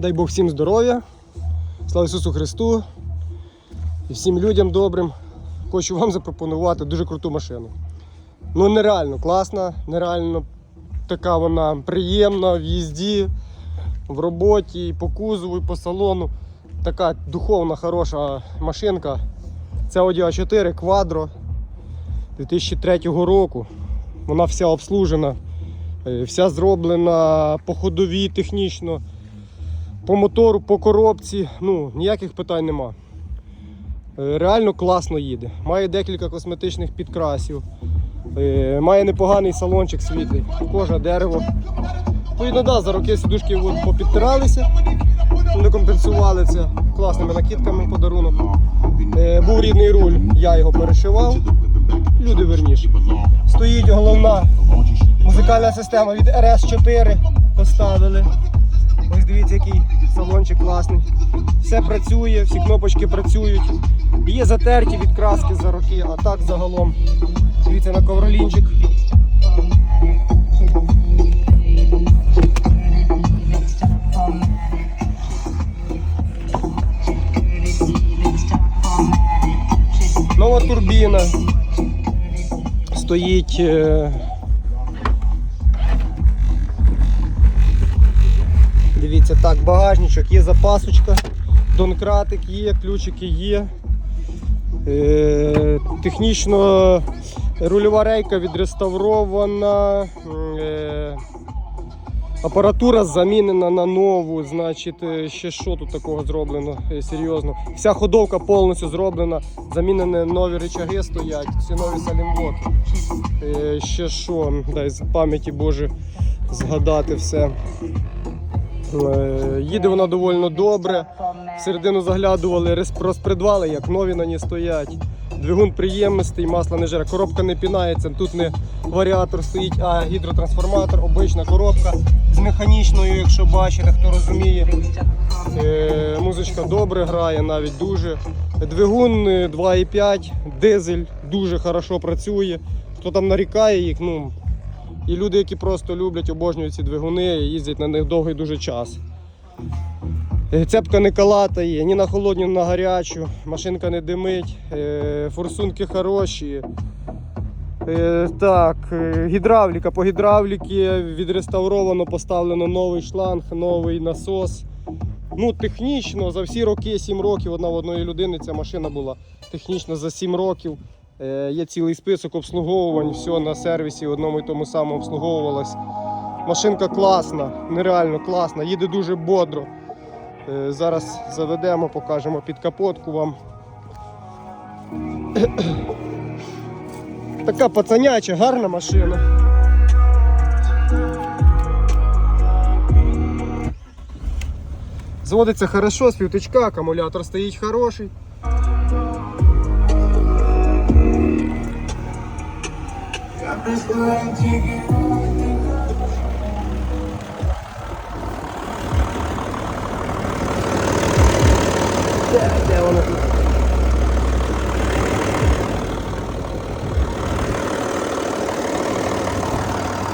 Дай Бог всім здоров'я. Слава Ісусу Христу і всім людям добрим. Хочу вам запропонувати дуже круту машину. Ну, нереально класна, нереально така вона приємна в їзді, в роботі, по кузову, і по салону. Така духовна, хороша машинка. Це Audi A4 Quattro 2003 року. Вона вся обслужена, е, вся зроблена по ходовій технічно, по мотору, по коробці. Ну, ніяких питань нема. Е, Реально класно їде. Має декілька косметичних підкрасів. Е, Має непоганий салончик світлий, кожа, дерево. Відповідно, да, за роки сідушки попідтиралися, не компенсували це класними накидками подарунок. Е, Був рідний руль, я його перешивав. Люди верніше. Стоїть головна музикальна система від RS4 поставили. Ось дивіться, який салончик класний. Все працює, всі кнопочки працюють. Є затерті від краски за роки, а так загалом. Дивіться на ковролінчик. Нова турбіна. Стоїть. Дивіться, так, багажничок, є запасочка, донкратик є, ключики є. Е, технічно рульова рейка відреставрована. Е, апаратура замінена на нову. Значить, е, ще що тут такого зроблено е, серйозно. Вся ходовка повністю зроблена. Замінені нові рычаги стоять, всі нові салімблоки. Е, ще що, дай з пам'яті Боже згадати все. Е, Їде вона доволі добре. Всередину заглядували, розпредвали, як нові на ній стоять. Двигун приємностей, масло не жере, коробка не пінається, тут не варіатор стоїть, а гідротрансформатор, обична коробка з механічною, якщо бачите, хто розуміє. Е, музичка добре грає, навіть дуже. Двигун е, 2,5, дизель дуже хорошо працює. Хто там нарікає їх, ну, і люди, які просто люблять, обожнюють ці двигуни, їздять на них довгий дуже час. Е, Цепка не калатає, ні на холодну, ні на гарячу, машинка не димить, е, форсунки хороші. Е, Так, гідравліка. По гідравліки відреставровано, поставлено новий шланг, новий насос. Ну, технічно за всі роки, 7 років, одна в одної людини ця машина була технічно за 7 років. Е, Є цілий список обслуговувань, все на сервісі одному і тому самому обслуговувалось. Машинка класна, нереально класна, їде дуже бодро. Е, Зараз заведемо, покажемо під капотку вам. Така пацаняча, гарна машина. Зводиться хорошо, з півтичка, акумулятор стоїть хороший. Де, де вона тут?